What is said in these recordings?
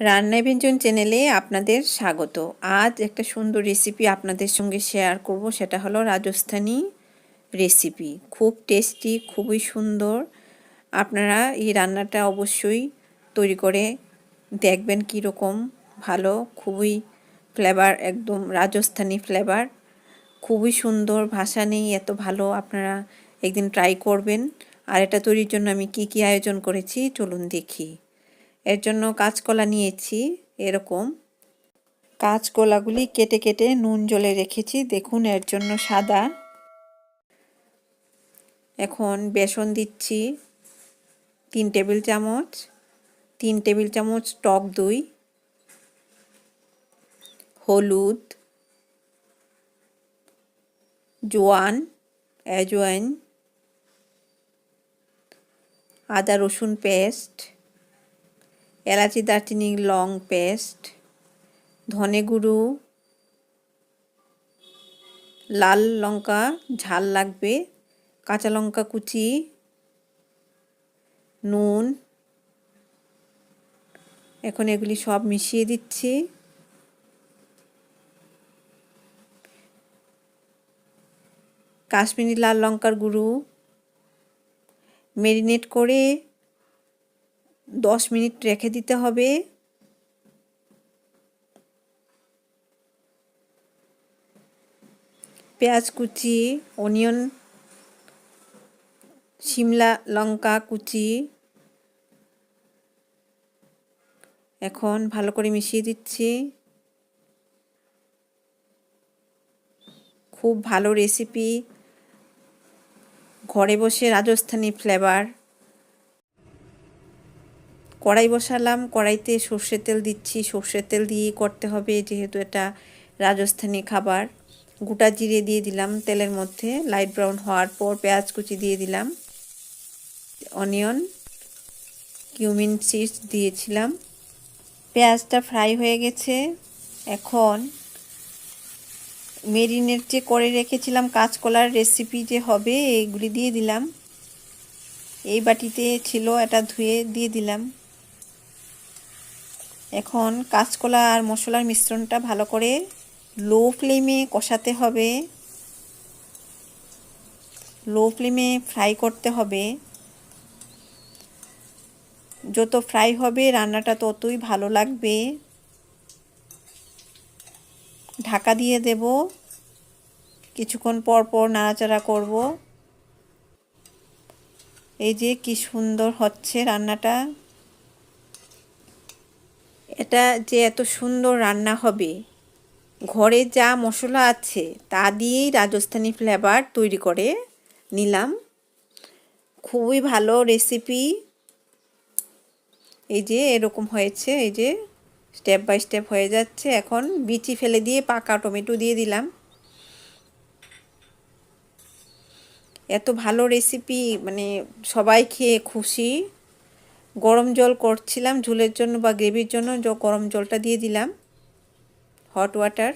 রান্না ব্যঞ্জন চ্যানেলে আপনাদের স্বাগত। আজ একটা সুন্দর রেসিপি আপনাদের সঙ্গে শেয়ার করব, সেটা হলো রাজস্থানি রেসিপি খুব টেস্টি খুবই সুন্দর। আপনারা এই রান্নাটা অবশ্যই তৈরি করে দেখবেন কীরকম ভালো, খুবই ফ্লেভার একদম রাজস্থানি ফ্লেভার খুবই সুন্দর, ভাষা নেই, এত ভালো, আপনারা একদিন ট্রাই করবেন। আর এটা তৈরির জন্য আমি কি কি আয়োজন করেছি, চলুন দেখি। এর জন্য কাঁচকলা নিয়েছি, এরকম। কাঁচকলাগুলি কেটে কেটে নুন জলে রেখেছি, দেখুন এর জন্য সাদা। এখন বেসন দিচ্ছি, তিন টেবিল চামচ, তিন টেবিল চামচ টক দই, হলুদ, জোয়ান অ্যাজওয়াইন আদা রসুন পেস্ট এলাচি, দারচিনি, লং পেস্ট, ধনে গুঁড়ো, লাল লঙ্কা, ঝাল লাগবে, কাঁচা লঙ্কা কুচি, নুন। এখন এগুলি সব মিশিয়ে দিচ্ছি। কাশ্মীরি লাল লঙ্কার গুঁড়ো। মেরিনেট করে দশ মিনিট রেখে দিতে হবে। পেঁয়াজ কুচি, অনিয়ন, শিমলা লঙ্কা কুচি, এখন ভালো করে মিশিয়ে দিচ্ছি। খুব ভালো রেসিপি ঘরে বসে রাজস্থানি ফ্লেভার কড়াই বসালাম, কড়াইতে সর্ষের তেল দিচ্ছি। সর্ষের তেল দিয়েই করতে হবে যেহেতু এটা রাজস্থানি খাবার। গোটা জিরে দিয়ে দিলাম তেলের মধ্যে। লাইট ব্রাউন হওয়ার পর পেঁয়াজ কুচি দিয়ে দিলাম। অনিয়ন, কিউমিন সিডস দিয়েছিলাম। পেঁয়াজটা ফ্রাই হয়ে গেছে। এখন মেরিনেট যে করে রেখেছিলাম কাঁচকলার রেসিপি যে হবে, এইগুলি দিয়ে দিলাম। এই বাটিতে ছিল এটা ধুয়ে দিয়ে দিলাম। এখন কাঁচকলা আর মশলার মিশ্রণটা ভালো করে লো ফ্লেমে কষাতে হবে। লো ফ্লেমে ফ্রাই করতে হবে। যত ফ্রাই হবে, রান্নাটা ততই ভালো লাগবে। ঢাকা দিয়ে দেব। কিছুক্ষণ পর পর নাড়াচাড়া করব। এই যে কি সুন্দর হচ্ছে রান্নাটা। এটা যে এত সুন্দর রান্না হবে। ঘরে যা মশলা আছে, তা দিয়েই রাজস্থানি ফ্লেভার তৈরি করে নিলাম। খুবই ভালো রেসিপি এই যে এরকম হয়েছে, এই যে স্টেপ বাই স্টেপ হয়ে যাচ্ছে। এখন বিচি ফেলে দিয়ে পাকা টমেটো দিয়ে দিলাম। এত ভালো রেসিপি মানে সবাই খেয়ে খুশি। গরম জল করছিলাম, ঝুলের জন্য বা গ্রেভির জন্য গরম জলটা দিয়ে দিলাম। হট ওয়াটার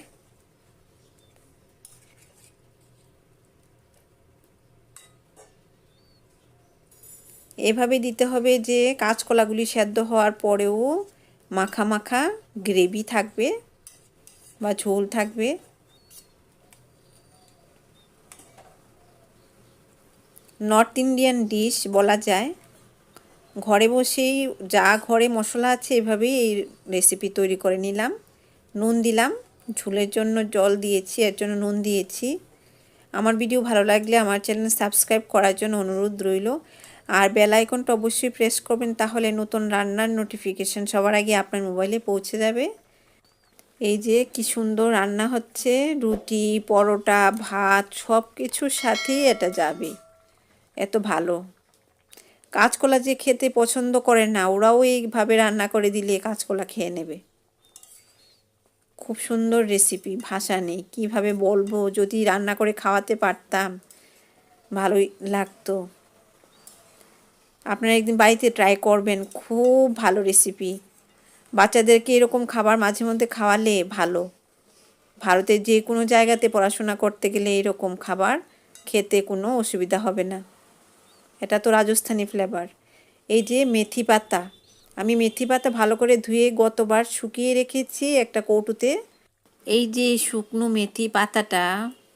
এভাবে দিতে হবে যে কাঁচকলাগুলি সেদ্ধ হওয়ার পরেও মাখা মাখা গ্রেভি থাকবে বা ঝোল থাকবে। নর্থ ইন্ডিয়ান ডিশ বলা যায়। ঘরে বসেই যা ঘরে মশলা আছে এভাবেই এই রেসিপি তৈরি করে নিলাম। নুন দিলাম, ঝুলের জন্য জল দিয়েছি, এর জন্য নুন দিয়েছি। আমার ভিডিও ভালো লাগলে আমার চ্যানেল সাবস্ক্রাইব করার জন্য অনুরোধ রইল। আর বেল আইকনটা অবশ্যই প্রেস করবেন, তাহলে নতুন রান্নার নোটিফিকেশান সবার আগে আপনার মোবাইলে পৌঁছে যাবে। এই যে কি সুন্দর রান্না হচ্ছে, রুটি, পরোটা, ভাত সব কিছুর সাথেই এটা যাবে। এত ভালো। কাঁচকলা যে খেতে পছন্দ করে না, ওরাও এইভাবে রান্না করে দিলে কাঁচকলা খেয়ে নেবে। খুব সুন্দর রেসিপি ভাষা নেই। কীভাবে বলব? যদি রান্না করে খাওয়াতে পারতাম, ভালোই লাগতো। আপনারা একদিন বাড়িতে ট্রাই করবেন, খুব ভালো রেসিপি বাচ্চাদেরকে এরকম খাবার মাঝে মধ্যে খাওয়ালে ভালো। ভারতের যে কোনো জায়গাতে পড়াশোনা করতে গেলে এরকম খাবার খেতে কোনো অসুবিধা হবে না। এটা তো রাজস্থানি ফ্লেভার এই যে মেথি পাতা আমি মেথি পাতা ভালো করে ধুয়ে গতবার শুকিয়ে রেখেছি একটা কৌটুতে। এই যে শুকনো মেথি পাতাটা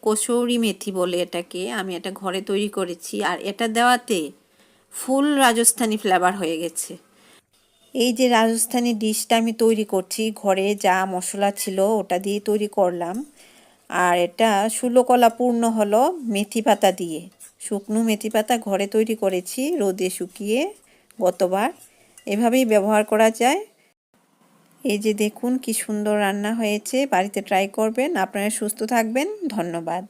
কসৌরি মেথি বলে এটাকে আমি এটা ঘরে তৈরি করেছি আর এটা দেওয়াতে ফুল রাজস্থানি ফ্লেভার হয়ে গেছে। এই যে রাজস্থানি ডিশটা আমি তৈরি করছি ঘরে যা মশলা ছিল ওটা দিয়ে তৈরি করলাম। আর এটা ষোলোকলা পূর্ণ হলো মেথি পাতা দিয়ে। শুকনো মেথি পাতা ঘরে তৈরি করেছি, রোদে শুকিয়ে গতবার। এভাবেই ব্যবহার করা যায়। এই যে দেখুন, কি সুন্দর রান্না হয়েছে, বাড়িতে ট্রাই করবেন। আপনারা সুস্থ থাকবেন। ধন্যবাদ।